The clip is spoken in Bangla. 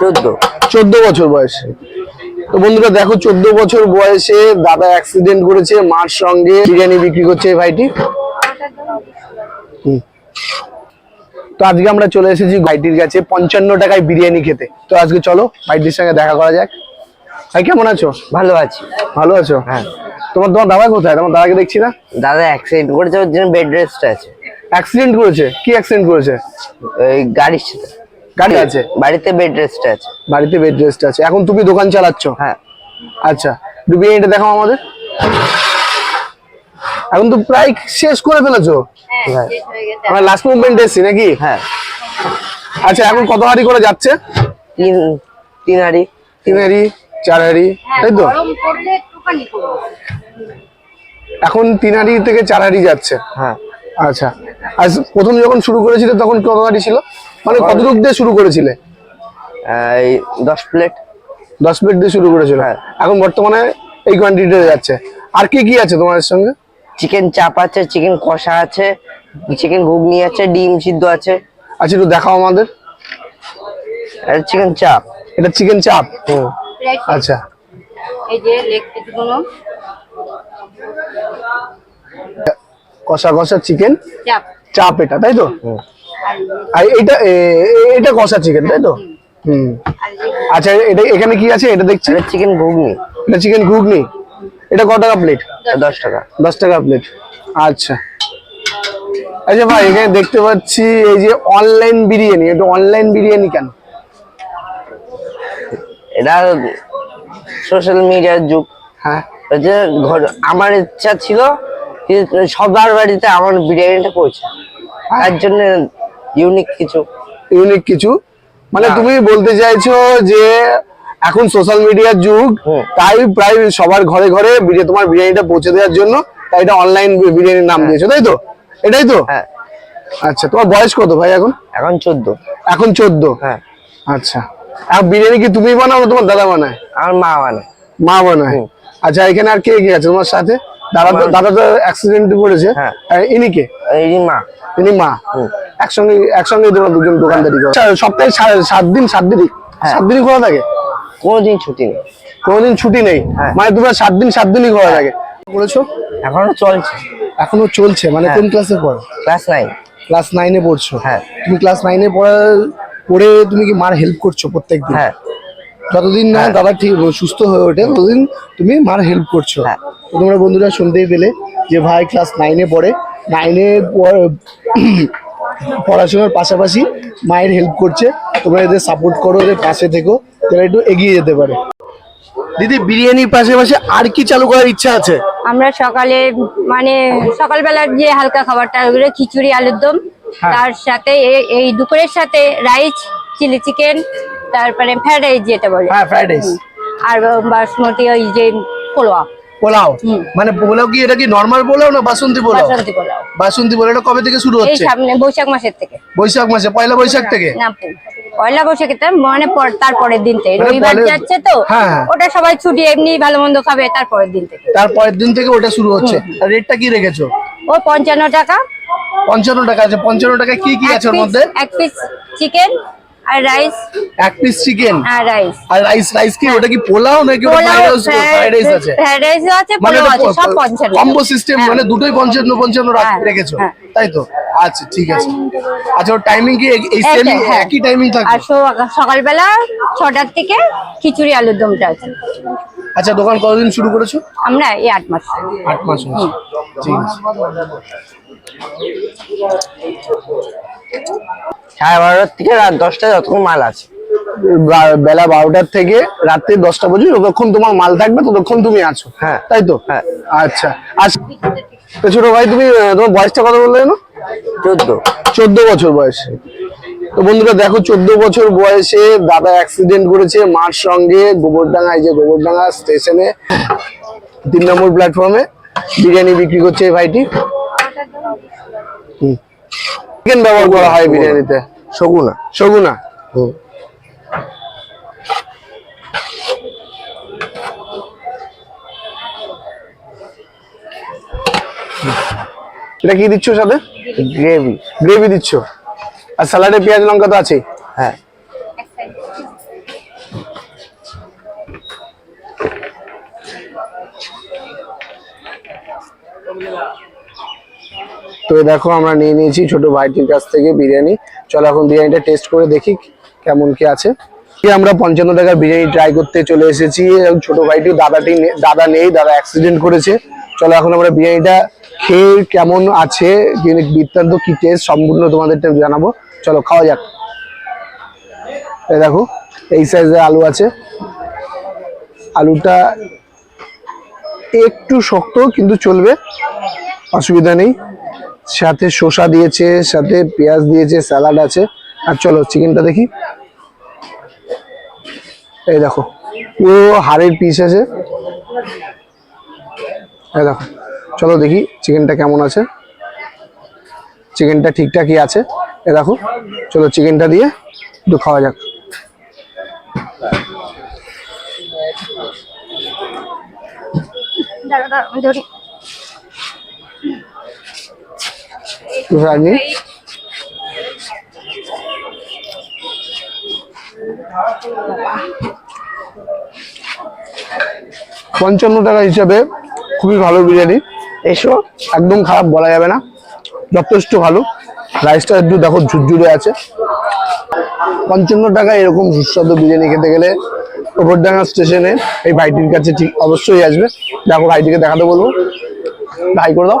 চোদ্দ। চোদ্দ বছর বয়সে। তো বন্ধুরা দেখো চোদ্দ বছর বয়সে দাদা অ্যাক্সিডেন্ট করেছে মার সঙ্গে বিরিয়ানি বিক্রি করছে এই ভাইটি। তো আজকে আমরা চলে এসেছি ভাইটির কাছে পঞ্চান্ন টাকায় বিরিয়ানি খেতে। তো আজকে চলো ভাইটির সঙ্গে দেখা করা যাক। ভাই কেমন আছো? ভালো আছি। ভালো আছো? হ্যাঁ। তোমার তোমার দাদা কোথায়? তোমার দাদাকে দেখছি না? দাদা অ্যাক্সিডেন্ট করেছে ওর জন্য বেড রেস্ট আছে। অ্যাক্সিডেন্ট করেছে? কি অ্যাক্সিডেন্ট করেছে? ওই গাড়ির সাথে। গাড়ি আছে? বাড়িতে বেড রেস্ট আছে। বাড়িতে বেড রেস্ট আছে। এখন তুমি দোকান চালাচ্ছ? হ্যাঁ। আচ্ছা একটু বিরিয়ানিটা দেখাও আমাদের। এখন তো প্রায় শেষ করে ফেলেছো? হ্যাঁ আমরা লাস্ট মুভমেন্ট এসছি নাকি? হ্যাঁ। আচ্ছা এখন কত হাড়ি করে যাচ্ছে? তিন তিন হাড়ি। তিন হাড়ি চার হাড়ি তাই তো? এখন তিন হাড়ি থেকে চার হাড়ি যাচ্ছে। হ্যাঁ। আচ্ছা আর প্রথম যখন শুরু করেছিল তখন কত হাড়ি ছিল? মানে কতটুক দিয়ে শুরু করেছিলে? এই দশ প্লেট দশ প্লেট দিয়ে শুরু করেছিল। হ্যাঁ। এখন বর্তমানে এই কোয়ান্টিটিতে যাচ্ছে। আর কি কি আছে তোমাদের সঙ্গে? চিকেন চাপ আছে চিকেন কষা আছে চিকেন ঘুগনি আছে ডিম সিদ্ধ আছে। আচ্ছা একটু দেখাও আমাদের। চিকেন চাপ। এটা চিকেন চাপ? হুম। আচ্ছা। এই যে লেগ পিসগুলো কষা কষা চিকেন চাপ। চাপ এটা তাই তো? হুম। আর এটা এটা কষা চিকেন তাই তো? হুম। আচ্ছা এটা এখানে কি আছে? এটা দেখছি? এটা চিকেন ঘুগনি। এটা চিকেন ঘুগনি। এটা কত টাকা প্লেট দশ টাকা। দশ টাকা প্লেট আচ্ছা। আচ্ছা ভাই এখানে দেখতে পাচ্ছি এই যে অনলাইন বিরিয়ানি। এটা অনলাইন বিরিয়ানি কেন? এটা সোশ্যাল মিডিয়ার যুগ। হ্যাঁ। যে ঘর আমার ইচ্ছা ছিল যে সবার বাড়িতে আমার বিরিয়ানিটা পৌঁছে তার জন্য ইউনিক কিছু। ইউনিক কিছু? মানে হ্যাঁ। তুমি বলতে চাইছো যে এখন সোশ্যাল মিডিয়ার যুগ তাই প্রায় সবার ঘরে ঘরে তোমার বিরিয়ানিটা পৌঁছে দেওয়ার জন্য তাই এটা অনলাইন বিরিয়ানির নাম দিয়েছ তাই তো? এটাই তো? হ্যাঁ। আচ্ছা তোমার বয়স কত ভাই এখন? এখন চোদ্দ। এখন চোদ্দ? হ্যাঁ। আচ্ছা। আর বিরিয়ানি কি তুমি বানাও না তোমার দাদা বানায়? আমার মা মানে মা বানায়? আচ্ছা এখানে আর কে কে আছে তোমার সাথে? দাদা তো দাদা তো অ্যাক্সিডেন্ট করেছে হ্যাঁ। ইনি কে? এই মা। ইনি মা। একসঙ্গে একসঙ্গে দুজন দোকানদারি করো। সপ্তাহে সাত দিন সাত দিনই। হ্যাঁ। সাত দিনই খোলা থাকে? কোনোদিন ছুটি নেই। কোনোদিন ছুটি নেই? হ্যাঁ। মানে তোমরা সাত দিন সাত দিনই খোলা থাকে। বলেছ এখনও চলছে। এখনও চলছে? মানে হ্যাঁ। কোন ক্লাসে পড়ো? Class nine. ক্লাস নাইনে পড়ছো? হ্যাঁ। তুমি ক্লাস নাইনে পড়ার পড়ে তুমি কি মার হেল্প করছ প্রত্যেকদিন? হ্যাঁ। যতদিন না হ্যাঁ। দাদা ঠিক সুস্থ হয়ে ওঠে ততদিন তুমি মার হেল্প করছ। হ্যাঁ। তোমরা বন্ধুরা শুনতেই পেলে যে ভাই ক্লাস নাইনে পড়ে। নাইনে পড়াশোনার পাশাপাশি মায়ের হেল্প করছে। তোমরা এদের সাপোর্ট করো এদের পাশে থেকো তারা একটু এগিয়ে যেতে পারে। দিদি বিরিয়ানির পাশাপাশি আর কি চালু করার ইচ্ছা আছে? আমরা সকালে মানে সকালবেলার যে হালকা খাবারটা ওগুলো খিচুড়ি আলুর দম হ্যাঁ। তার সাথে এ- এই দুপুরের সাথে রাইস চিলি চিকেন তারপরে ফ্রাইড রাইস যেটা বলে। হ্যাঁ ফ্রাইড রাইস আর বাসমতি ওই যে পোলোয়া পোলাও? মানে পোলাও কি এটা কি নর্মাল পোলাও না বাসন্তী পোলাও? বাসন্তী পোলাও। বাসন্তী পোলাও এটা কবে থেকে শুরু হচ্ছে? এই সামনে বৈশাখ মাসের থেকে। বৈশাখ মাসে পয়লা বৈশাখ থেকে? না পয়লা বৈশাখে তো মানে পর- তারপরের দিন থেকে। মানে রবিবার যাচ্ছে তো হ্যাঁ, হ্যাঁ। ওটা সবাই ছুটি এমনি ভালো মন্দ খাবে তারপরের দিন থেকে। তারপরের দিন থেকে ওটা শুরু হচ্ছে। আর রেটটা কি রেখেছো? ও পঞ্চান্ন টাকা। পঞ্চান্ন টাকা আছে। পঞ্চান্ন টাকায় কি কি আছে ওর মধ্যে? এক পিস চিকেন আর রাইস এক পিস চিকেন আর রাইস আর রাইস রাইস কি? ওটা কি পোলাও নাকি ওটা ফ্রাইড রাইস আছে? ফ্রাইড রাইস আছে। মানে পোলাও আছে সব পঞ্চান্ন কম্বো সিস্টেম হ্যাঁ। মানে দুটোই পঞ্চান্ন পঞ্চান্ন রাখ- হ্যাঁ, রেখেছো। হ্যাঁ। তাই তো? আচ্ছা ঠিক আছে। আচ্ছা ওর টাইমিং কি? এই- সেম হ্যাঁ। একই টাইমিং আর থাকবে সো- সকালবেলা ছটার থেকে খিচুড়ি আলুর দমটা আছে। আচ্ছা দোকান কতদিন শুরু করেছ? আমরা এই আট মাস। আট মাস হয়েছে। ঠিক আছে। সাড়ে বারোটার থেকে রাত দশটা যতক্ষণ মাল আছে। বেলা বারোটার থেকে রাত্রি দশটা পর্যন্ত যতক্ষণ তোমার মাল থাকবে ততক্ষণ তুমি আছো। হ্যাঁ। তাই তো? হ্যাঁ। আচ্ছা। আর তো ছোট ভাই তুমি তোমার বয়সটা কত বললে না চোদ্দ। চোদ্দ বছর বয়সে। তো বন্ধুরা দেখো চোদ্দ বছর বয়সে দাদা অ্যাক্সিডেন্ট করেছে মার সঙ্গে গোবরডাঙ্গা এই যে গোবরডাঙ্গা স্টেশনে তিন নম্বর প্ল্যাটফর্মে বিরিয়ানি বিক্রি করছে এই ভাইটি। চিকেন ব্যবহার করা হয় বিরিয়ানিতে। শগুনা। শগুনা। হুম। এটা কি দিচ্ছ সাথে? গ্রেভি। গ্রেভি দিচ্ছ। আর স্যালাডে পেঁয়াজ লঙ্কা তো আছে হ্যাঁ। Thank. তো দেখো, আমরা নিয়ে নিয়েছি ছোট ভাইটির কাছ থেকে বিরিয়ানি। চলো এখন বিরিয়ানিটা টেস্ট করে দেখি কেমন কি আছে। আমরা পঞ্চান্ন টাকার বিরিয়ানি ট্রাই করতে চলে এসেছি। এবং ছোট ভাইটি দাদাটি দাদা নেই, দাদা অ্যাক্সিডেন্ট করেছে। চলো এখন আমরা বিরিয়ানিটা খেয়ে কেমন আছে বৃত্তান্ত কি টেস্ট সম্পূর্ণ তোমাদের জানাব। চলো, খাওয়া যাক। এই দেখো, এই সাইজের আলু আছে। আলুটা একটু শক্ত, কিন্তু চলবে। অসুবিধা নেই। সাথে শসা দিয়েছে, সাথে পেঁয়াজ দিয়েছে, স্যালাড আছে। আর চলো চিকেনটা দেখি। এই দেখো, পুরো হাড়ের পিস আছে। এই দেখো, চলো দেখি চিকেনটা কেমন আছে। চিকেনটা ঠিকঠাকই আছে। এ দেখো, চলো চিকেনটা দিয়ে একটু খাওয়া যাক। দাঁড়া দাঁড়া ফ্রাই নিই। পঞ্চান্ন টাকা হিসাবে খুবই ভালো বিরিয়ানি। এসো, একদম খারাপ বলা যাবে না। যথেষ্ট ভালো। রাইসটা একটু দেখো ঝুরঝুরে আছে। পঞ্চান্ন টাকা এরকম সুস্বাদু বিরিয়ানি খেতে গেলে ওপরডাঙ্গা স্টেশনে এই ভাইটির কাছে ঠিক অবশ্যই আসবে। দেখো ভাইটিকে দেখাতে বলব। ভাই করে দাও।